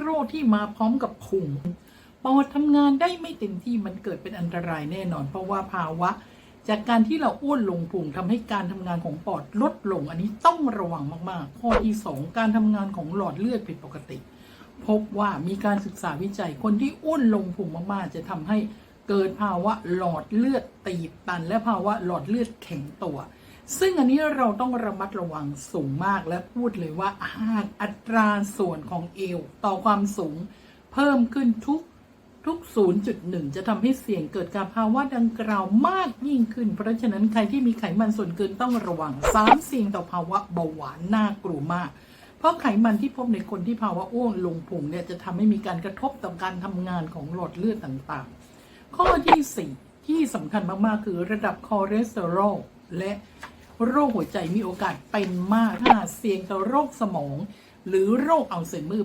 โรคที่มาพร้อมกับพุงปอดทำงานได้ไม่เต็มที่มันเกิดเป็นอันตรายแน่นอน เพราะว่าภาวะ จากการที่เราอ้วนลงพุงทำให้การทำงานของปอดลดลง อันนี้ต้องระวังมากๆ ข้อที่สองการทำงานของหลอดเลือดผิดปกติ พบว่ามีการศึกษาวิจัยคนที่อ้วนลงพุงมากๆ จะทำให้เกิดภาวะหลอดเลือดตีบตัน และภาวะหลอดเลือดแข็งตัว ซึ่งอันนี้เราต้องระมัดระวังสูงมากและพูดเลยว่าหากอัตราส่วนของเอวต่อความสูงเพิ่มขึ้นทุกทุก 0.1 จะทำให้เสี่ยงเกิดการภาวะดังกล่าวมากยิ่งขึ้น เพราะฉะนั้นใครที่มีไขมันส่วนเกินต้องระวัง3เสี่ยงต่อภาวะเบาหวานน่ากลัวมาก เพราะไขมันที่พบในคนที่ภาวะอ้วนลงพุงเนี่ยจะทำให้มีการกระทบต่อการทำงานของหลอดเลือดต่างๆ ข้อที่ 4 ที่สำคัญมากๆ คือระดับคอเลสเตอรอลและ โรคหัวใจมีโอกาสเป็นมากถ้าเสี่ยงต่อโรคสมอง หรือโรคอัลไซเมอร์